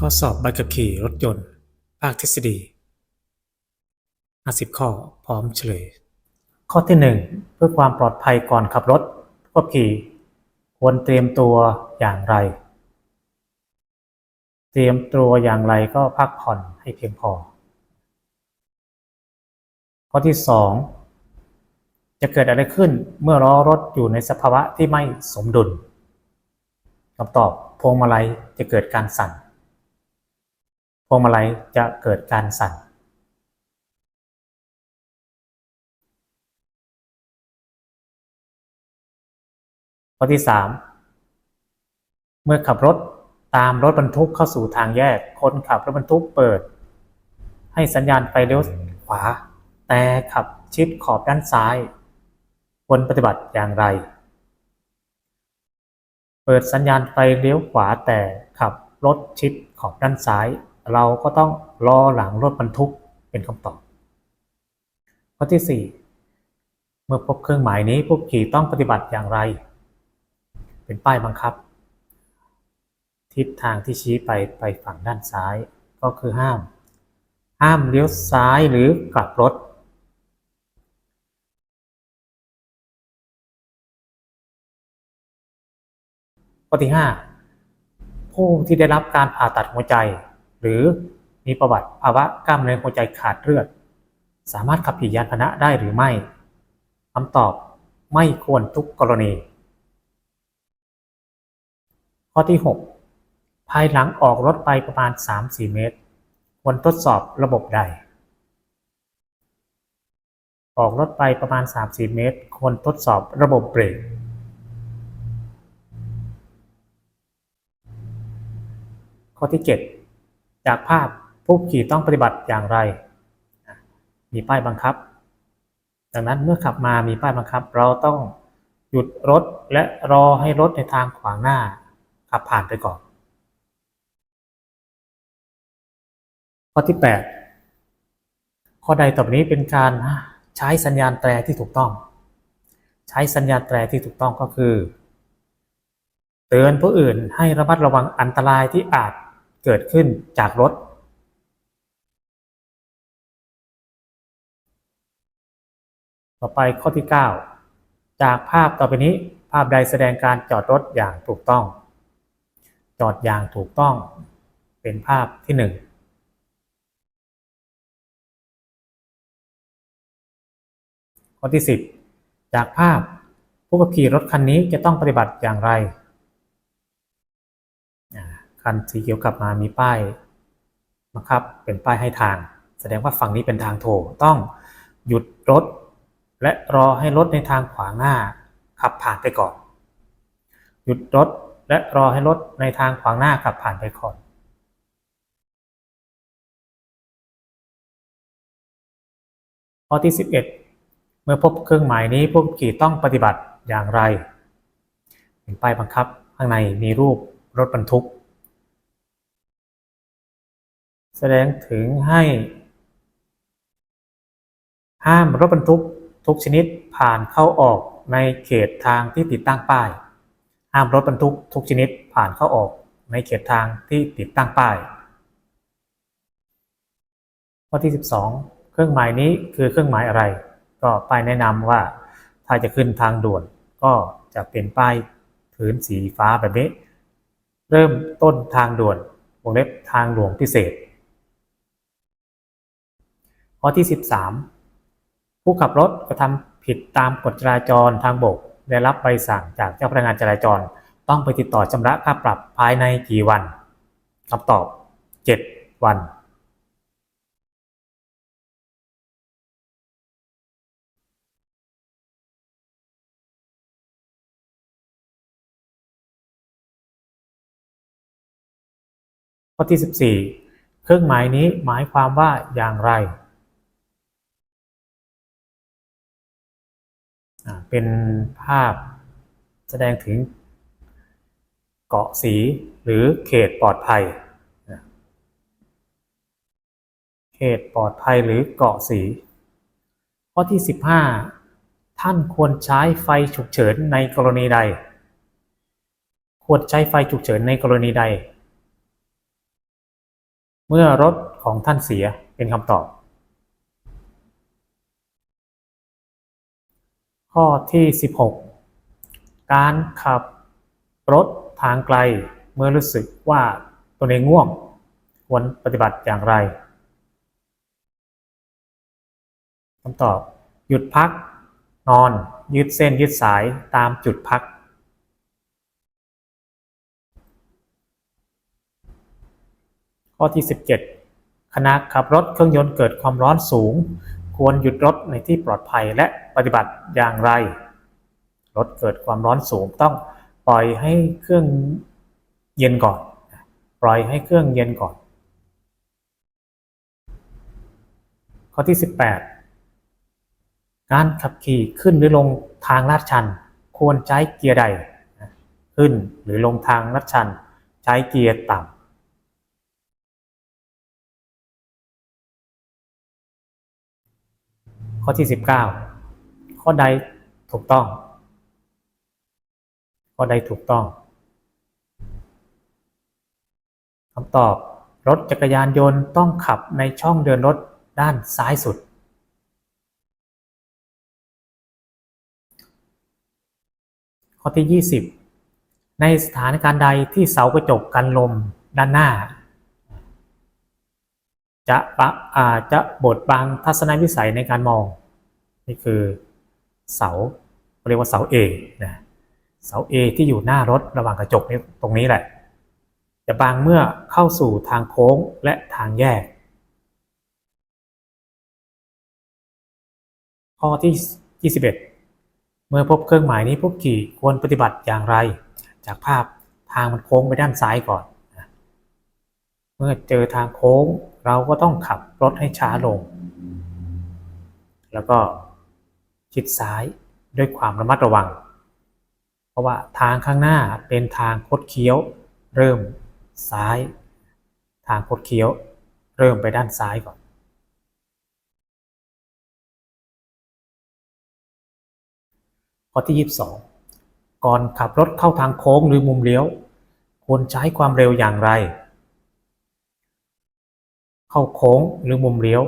ข้อสอบใบขับขี่รถยนต์ ภาคทฤษฎี 50 ข้อพร้อมเฉลย ข้อที่ 1 เพื่อความปลอดภัยก่อนขับรถขับขี่ ควรเตรียมตัวอย่างไร เตรียมตัวอย่างไรก็พักผ่อนให้เพียงพอ ข้อที่ 2 จะเกิดอะไรขึ้นเมื่อล้อรถอยู่ในสภาวะที่ไม่สมดุลคำตอบพวงมาลัยจะเกิดการสั่น พวงมาลัยจะเกิดการสั่น ข้อที่ 3 เมื่อขับรถตามรถบรรทุกเข้าสู่ทางแยก คนขับรถบรรทุกเปิด ให้สัญญาณไฟเลี้ยวขวา แต่ขับชิดขอบด้านซ้ายควรปฏิบัติอย่างไร เปิดสัญญาณไฟเลี้ยวขวาแต่ขับรถชิดขอบด้านซ้าย เราก็ต้องรอหลังรถบรรทุกเป็นคำตอบ ข้อที่ 4 เมื่อพบเครื่องหมายนี้ผู้ขี่ต้องปฏิบัติอย่างไร เป็นป้ายบังคับ ทิศทางที่ชี้ไปไปฝั่งด้านซ้ายก็คือห้าม ห้ามเลี้ยวซ้ายหรือกลับรถข้อที่ 5 ผู้ที่ได้รับการผ่าตัดหัวใจ หรือมีประวัติภาวะกล้ามเนื้อหัวใจขาดเลือด สามารถขับขี่ยานพาหนะได้หรือไม่คำตอบไม่ควรทุกกรณี ข้อที่ 6 ภายหลังออกรถไปประมาณ 3-4 เมตร ควรทดสอบระบบใด ออกรถไปประมาณ 3-4 เมตร ควรทดสอบระบบเบรกข้อที่ 7 จากภาพผู้ขี่ต้องปฏิบัติอย่างไร มีป้ายบังคับ ดังนั้นเมื่อขับมามีป้ายบังคับ เราต้องหยุดรถและรอให้รถในทางขวางหน้า ขับผ่านไปก่อน ข้อที่ 8 ข้อใดต่อไปนี้เป็นการใช้สัญญาณแตรที่ถูกต้อง ใช้สัญญาณแตรที่ถูกต้องก็คือ เตือนผู้อื่นให้ระมัดระวังอันตรายที่อาจ เกิดขึ้นจากรถ ต่อไปข้อที่ 9 จากภาพต่อไปนี้ภาพใดแสดงการจอดรถอย่างถูกต้อง จอดอย่างถูกต้อง เป็นภาพที่ 1ข้อที่ 10 จากภาพผู้ขับขี่รถคันนี้จะต้องปฏิบัติอย่างไร คันสีเขียวกลับมามีป้ายบังคับเป็นป้ายให้ทาง แสดงว่าฝั่งนี้เป็นทางโถต้องหยุดรถ และรอให้รถในทางขวางหน้า ขับผ่านไปก่อน หยุดรถและรอให้รถในทางขวางหน้าขับผ่านไปก่อนข้อที่ 11 เมื่อพบเครื่องหมายนี้ผู้ขับขี่ต้องปฏิบัติอย่างไร เป็นป้ายบังคับ ข้างในมีรูปรถบรรทุก แสดงถึงให้ ห้ามรถบรรทุกทุกชนิดผ่านเข้าออกในเขตทางที่ติดตั้งป้าย ห้ามรถบรรทุกทุกชนิดผ่านเข้าออกในเขตทางที่ติดตั้งป้าย ข้อที่ 12 เครื่องหมายนี้คือเครื่องหมายอะไร ก็ป้ายแนะนำว่าถ้าจะขึ้นทางด่วนก็จะเป็นป้ายพื้นสีฟ้าแบบนี้ เริ่มต้นทางด่วนวงเล็บทางหลวงพิเศษ ข้อที่ 13 ผู้ขับรถกระทำผิดตามกฎจราจรทางบก ได้รับใบสั่งจากเจ้าพนักงานจราจร ต้องไปติดต่อชำระค่าปรับภายในกี่วันคำตอบ 7 วัน ข้อที่ 14 เครื่องหมายนี้หมายความว่าอย่างไร เป็นภาพแสดงถึงเกาะสีหรือเขตปลอดภัย เขตปลอดภัยหรือเกาะสี ข้อที่ 15 ท่านควรใช้ไฟฉุกเฉินในกรณีใด ควรใช้ไฟฉุกเฉินในกรณีใด เมื่อรถของท่านเสียเป็นคำตอบ ข้อที่ 16 การขับรถทางไกลเมื่อรู้สึกว่าตัวเองง่วงควรปฏิบัติอย่างไรคำตอบ หยุดพัก นอน ยืดเส้นยืดสายตามจุดพัก ข้อที่ 17 ขณะขับรถเครื่องยนต์เกิดความร้อนสูง ควรหยุดรถในที่ปลอดภัยและปฏิบัติอย่างไร รถเกิดความร้อนสูงต้องปล่อยให้เครื่องเย็นก่อน ปล่อยให้เครื่องเย็นก่อน ข้อที่ 18 การขับขี่ขึ้นหรือลงทางลาดชัน ควรใช้เกียร์ใด ขึ้นหรือลงทางลาดชัน ใช้เกียร์ต่ำ ข้อที่ 19 ข้อใดถูกต้อง ข้อใดถูกต้องคำตอบรถจักรยานยนต์ต้องขับในช่องเดินรถด้านซ้ายสุด ข้อที่ 20 ในสถานการณ์ใดที่เสากระจกกันลมด้านหน้า จะปะอาจจะบดบังทัศนวิสัยในการมอง นี่คือเสาเรียกว่าเสา A นะเสา A ที่อยู่หน้ารถระหว่างกระจกนี่ตรงนี้แหละ จะบังเมื่อเข้าสู่ทางโค้งและทางแยก ข้อที่ 21 เมื่อพบเครื่องหมายนี้ผู้ขี่ควรปฏิบัติอย่างไร จากภาพทางมันโค้งไปด้านซ้ายก่อน เมื่อเจอทางโค้ง เราก็ต้องขับรถให้ช้าลง แล้วก็ชิดซ้ายด้วยความระมัดระวัง เพราะว่าทางข้างหน้าเป็นทางคดเคี้ยว เริ่มซ้าย ทางคดเคี้ยว เริ่มไปด้านซ้ายก่อนข้อที่ 22 ก่อนขับรถเข้าทางโค้งหรือมุมเลี้ยว ควรใช้ความเร็วอย่างไร เข้าโค้งหรือมุมเลี้ยว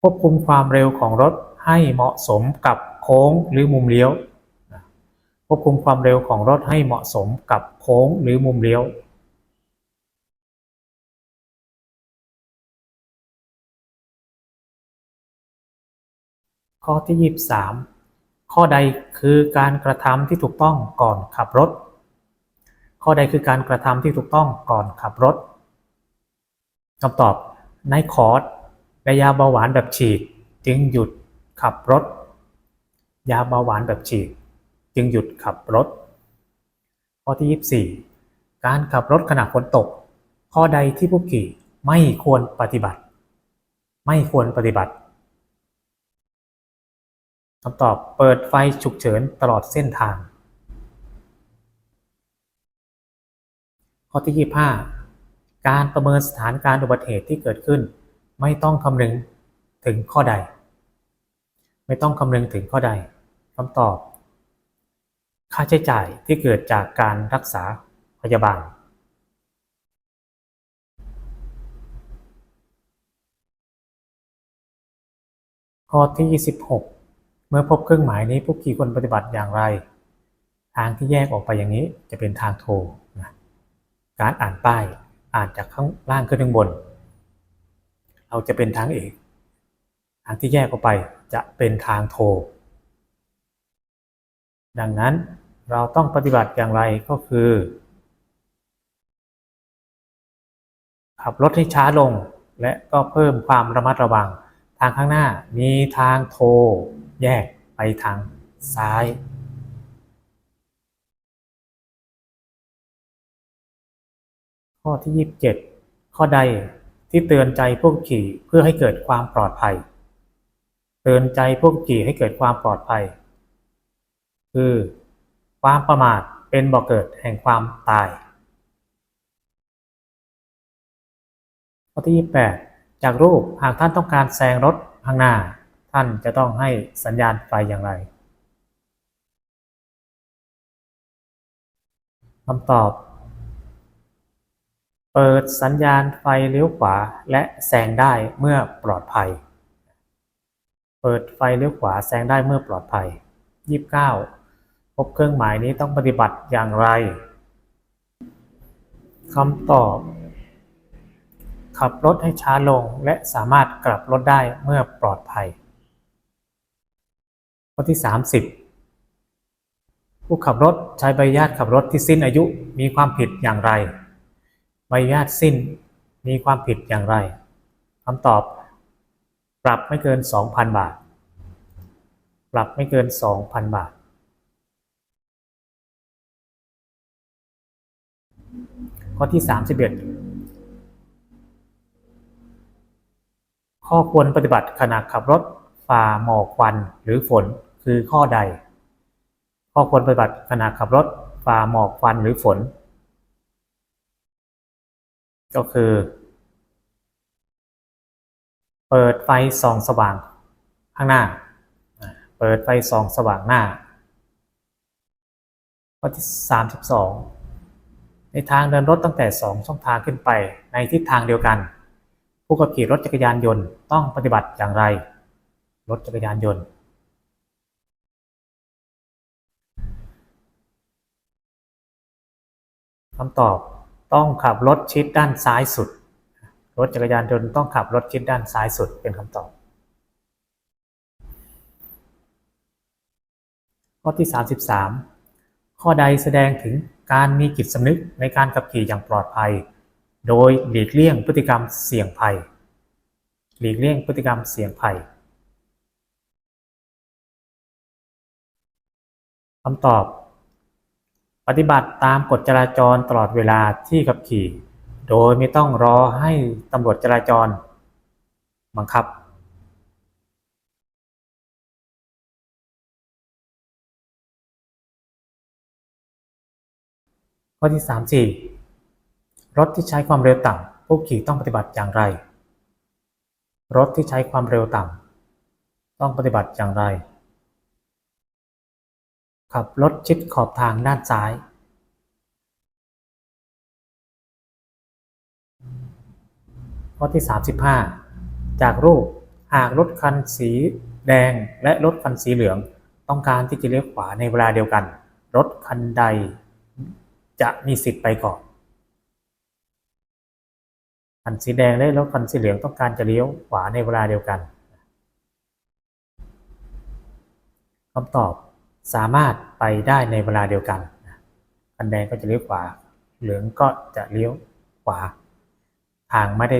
ควบคุมความเร็วของรถให้เหมาะสมกับโค้งหรือมุมเลี้ยวควบคุมความเร็วของรถให้เหมาะสมกับโค้งหรือมุมเลี้ยว ข้อที่ 23 ข้อใดคือการกระทำที่ถูกต้องก่อนขับรถ ข้อใดคือการกระทำที่ถูกต้องก่อนขับรถคำตอบในคอร์สและยาเบาหวานแบบฉีด จึงหยุดขับรถ ยาเบาหวานแบบฉีด จึงหยุดขับรถ ข้อที่ 24 การขับรถขณะฝนตก ข้อใดที่ผู้ขี่ไม่ควรปฏิบัติ ไม่ควรปฏิบัติคำตอบเปิดไฟฉุกเฉินตลอดเส้นทาง อที่ 25 การประเมินสถานการณ์อุบัติเหตุที่เกิดขึ้น ไม่ต้องคำนึงถึงข้อใด ไม่ต้องคำนึงถึงข้อใดคำตอบ ค่าใช้จ่ายที่เกิดจากการรักษาพยาบาลข้อที่ 26 เมื่อพบเครื่องหมายนี้ผู้ขี่ควรปฏิบัติอย่างไร ทางที่แยกออกไปอย่างนี้จะเป็นทางโทรนะ การอ่านป้ายอ่านจากข้างล่างขึ้นข้างบน เราจะเป็นทางเอกทางที่แยกออกไปจะเป็นทางโทรดังนั้นเราต้องปฏิบัติอย่างไรก็คือ ขับรถให้ช้าลงและก็เพิ่มความระมัดระวัง ทางข้างหน้ามีทางโทรแยกไปทางซ้าย ข้อที่ 27 ข้อใดที่เตือนใจผู้ขี่เพื่อให้เกิดความปลอดภัย เตือนใจผู้ขี่ให้เกิดความปลอดภัย คือ ความประมาทเป็นบ่อกเกิดแห่งความตาย ข้อที่ 28 จากรูปหากท่านต้องการแซงรถข้างหน้า ท่านจะต้องให้สัญญาณไฟอย่างไรคำตอบ เปิดสัญญาณไฟเลี้ยวขวาและแซงได้เมื่อปลอดภัย เปิดไฟเลี้ยวขวาแซงได้เมื่อปลอดภัย 29 พบเครื่องหมายนี้ต้องปฏิบัติอย่างไรคำตอบ ขับรถให้ช้าลงและสามารถกลับรถได้เมื่อปลอดภัย ข้อที่ 30 ผู้ขับรถใช้ใบอนุญาตขับรถที่สิ้นอายุมีความผิดอย่างไร ใบอนุญาตสิ้นมีความผิดอย่างไรคำตอบ ปรับไม่เกิน 2,000 บาท ปรับไม่เกิน 2,000 บาท ข้อที่ 31 ข้อควรปฏิบัติขณะขับรถฝ่าหมอกควันหรือฝนคือข้อใด ข้อควรปฏิบัติขณะขับรถฝ่าหมอกควันหรือฝน ก็คือ เปิดไฟส่องสว่างข้างหน้า เปิดไฟส่องสว่างหน้าข้อที่ 32 ในทางเดินรถตั้งแต่ 2 ช่องทางขึ้นไปในทิศทางเดียวกัน ผู้ขับขี่รถจักรยานยนต์ต้องปฏิบัติอย่างไร รถจักรยานยนต์ คำตอบ ต้องขับรถชิดด้านซ้ายสุด รถจักรยานยนต์ต้องขับรถชิดด้านซ้ายสุดเป็นคำตอบ ข้อที่ 33 ข้อใดแสดงถึงการมีจิตสำนึกในการขับขี่อย่างปลอดภัย โดยหลีกเลี่ยงพฤติกรรมเสี่ยงภัย หลีกเลี่ยงพฤติกรรมเสี่ยงภัยคำตอบ ปฏิบัติตามกฎจราจรตลอดเวลาที่ขับขี่ โดยไม่ต้องรอให้ตำรวจจราจร บังคับ ข้อที่ 34 รถที่ใช้ความเร็วต่ำผู้ขี่ต้องปฏิบัติอย่างไร รถที่ใช้ความเร็วต่ำต้องปฏิบัติอย่างไร ขับรถชิดขอบทางด้านซ้ายข้อที่ 35 จากรูปหากรถคันสีแดงและรถคันสีเหลือง ต้องการที่จะเลี้ยวขวาในเวลาเดียวกัน รถคันใดจะมีสิทธิ์ไปก่อนคันสีแดงและรถคันสีเหลืองต้องการจะเลี้ยวขวาในเวลาเดียวกันคำตอบ สามารถไปได้ในเวลาเดียวกันคันแดงก็จะเลี้ยวขวา เหลืองก็จะเลี้ยวขวา ทางไม่ได้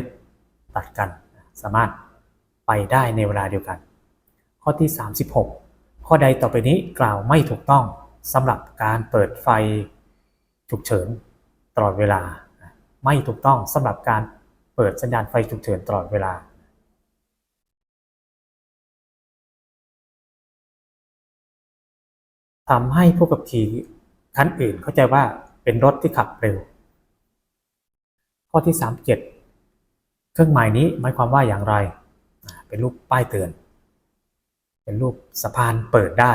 ตัดกัน สามารถไปได้ในเวลาเดียวกัน ข้อที่ 36 ข้อใดต่อไปนี้กล่าวไม่ถูกต้องสำหรับการเปิดไฟฉุกเฉินตลอดเวลา ไม่ถูกต้องสำหรับการเปิดสัญญาณไฟฉุกเฉินตลอดเวลา ทำให้ผู้ขับขี่คันอื่นเข้าใจว่าเป็นรถที่ขับเร็ว ข้อที่ 37 เครื่องหมายนี้หมายความว่าอย่างไร เป็นรูปป้ายเตือน เป็นรูปสะพานเปิดได้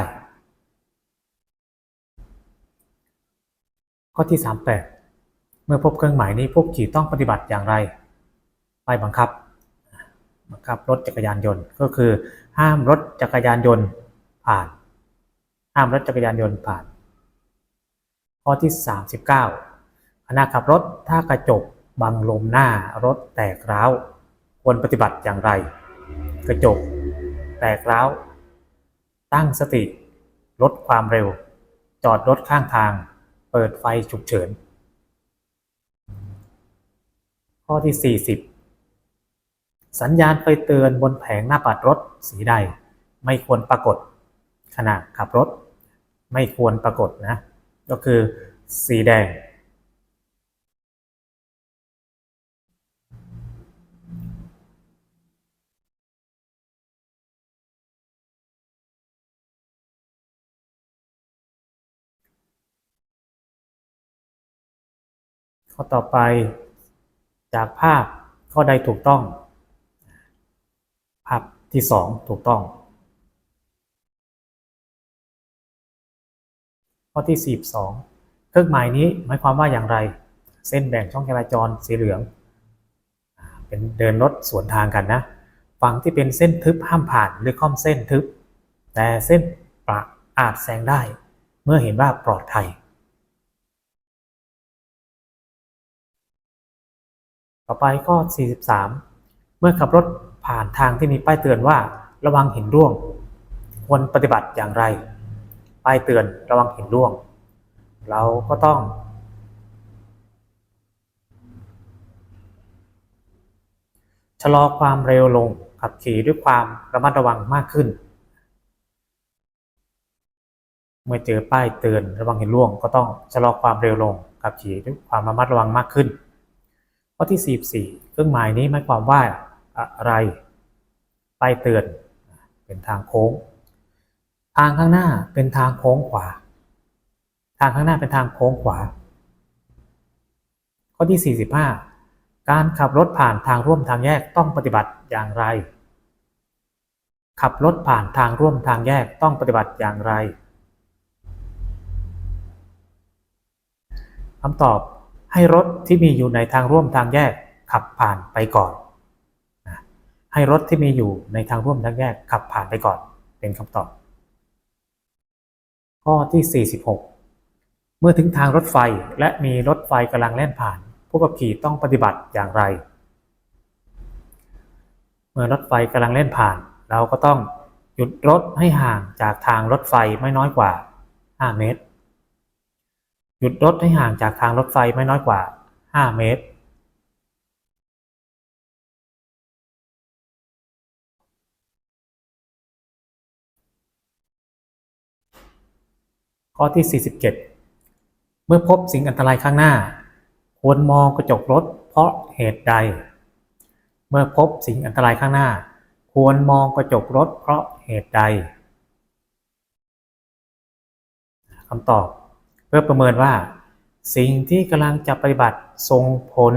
ข้อที่ 38 เมื่อพบเครื่องหมายนี้ผู้ขี่ต้องปฏิบัติอย่างไรป้ายบังคับบังคับรถจักรยานยนต์ก็คือห้ามรถจักรยานยนต์ผ่าน ห้ามรถจักรยานยนต์ผ่าน ข้อที่ 39ขณะขับรถถ้ากระจกบังลมหน้ารถแตกร้าว ควรปฏิบัติอย่างไร กระจก แตกร้าว ตั้งสติ ลดความเร็ว จอดรถข้างทาง เปิดไฟฉุกเฉิน ข้อที่ 40 สัญญาณไฟเตือนบนแผงหน้าปัดรถสีใด ไม่ควรปรากฏ ขณะขับรถไม่ควรปรากฏนะ ก็คือสีแดง ข้อต่อไปจากภาพข้อใดถูกต้อง ภาพที่สองถูกต้อง ข้อที่ 42 เครื่องหมายนี้หมายความว่าอย่างไร เส้นแบ่งช่องจราจรสีเหลือง เป็นเดินรถสวนทางกันนะ ฝั่งที่เป็นเส้นทึบห้ามผ่านหรือค่อมเส้นทึบ แต่เส้นประอาจแซงได้ เมื่อเห็นว่าปลอดภัย ต่อไปข้อ 43 เมื่อขับรถผ่านทางที่มีป้ายเตือนว่าระวังหินร่วง ควรปฏิบัติอย่างไร ป้ายเตือนระวังหินร่วง เราก็ต้อง ชะลอความเร็วลงขับขี่ด้วยความระมัดระวังมากขึ้น เมื่อเจอป้ายเตือนระวังหินร่วง ก็ต้องชะลอความเร็วลงขับขี่ด้วยความระมัดระวังมากขึ้น ข้อที่ 44 เครื่องหมายนี้หมายความว่าอะไร ป้ายเตือนเป็นทางโค้ง ทางข้างหน้าเป็นทางโค้งขวา ทางข้างหน้าเป็นทางโค้งขวา ข้อที่ 45 การขับรถผ่านทางร่วมทางแยกต้องปฏิบัติอย่างไร ขับรถผ่านทางร่วมทางแยกต้องปฏิบัติอย่างไรคำตอบให้รถที่มีอยู่ในทางร่วมทางแยกขับผ่านไปก่อน ให้รถที่มีอยู่ในทางร่วมทางแยกขับผ่านไปก่อน เป็นคำตอบ ข้อที่ 46 เมื่อถึงทางรถไฟและมีรถไฟกำลังแล่นผ่าน ผู้ขับขี่ต้องปฏิบัติอย่างไร เมื่อรถไฟกำลังเล่นผ่าน เราก็ต้องหยุดรถให้ห่างจากทางรถไฟไม่น้อยกว่า 5 เมตร หยุดรถให้ห่างจากทางรถไฟไม่น้อยกว่า 5 เมตร ข้อที่ 47 เมื่อพบสิ่งอันตรายข้างหน้า ควรมองกระจกรถเพราะเหตุใด เมื่อพบสิ่งอันตรายข้างหน้า ควรมองกระจกรถเพราะเหตุใดคำตอบ เพื่อประเมินว่า สิ่งที่กำลังจะปฏิบัติส่งผล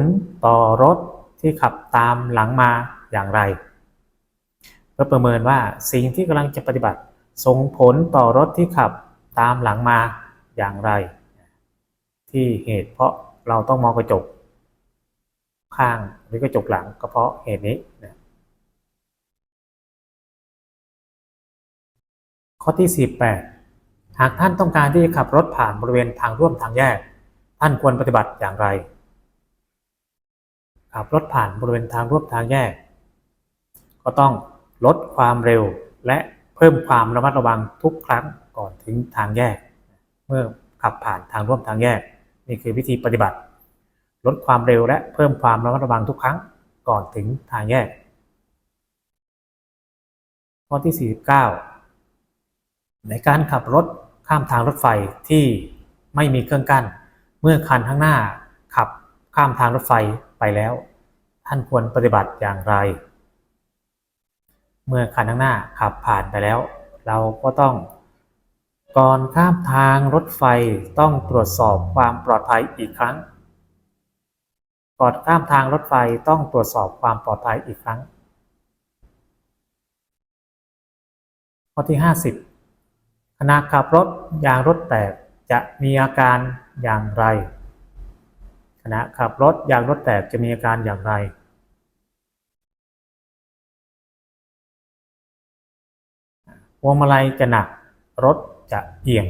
ต่อรถที่ขับตามหลังมาอย่างไร เพื่อประเมินว่าสิ่งที่กำลังจะปฏิบัติส่งผลต่อรถที่ขับ ตามหลังมาอย่างไร ที่เหตุเพราะเราต้องมองกระจกข้างหรือกระจกหลังก็เพราะเหตุนี้นะข้อที่ 48 หากท่านต้องการที่จะขับรถผ่านบริเวณทางร่วมทางแยก ท่านควรปฏิบัติอย่างไร ขับรถผ่านบริเวณทางร่วมทางแยก ก็ต้องลดความเร็วและเพิ่มความระมัดระวังทุกครั้ง ก่อนถึงทางแยก เมื่อขับผ่านทางร่วมทางแยก นี่คือวิธีปฏิบัติ ลดความเร็วและเพิ่มความระมัดระวังทุกครั้งก่อนถึงทางแยก ข้อที่ 49 ในการขับรถข้ามทางรถไฟที่ไม่มีเครื่องกั้น เมื่อคันข้างหน้าขับข้ามทางรถไฟไปแล้ว ท่านควรปฏิบัติอย่างไร เมื่อคันข้างหน้าขับผ่านไปแล้ว เราก็ต้อง ก่อนข้ามทางรถไฟต้องตรวจสอบความปลอดภัยอีกครั้ง ก่อนข้ามทางรถไฟต้องตรวจสอบความปลอดภัยอีกครั้ง ข้อที่ 50ขณะขับรถยางรถแตกจะมีอาการอย่างไร ขณะขับรถยางรถแตกจะมีอาการอย่างไรพวงมาลัยจะหนักรถ จะเอียง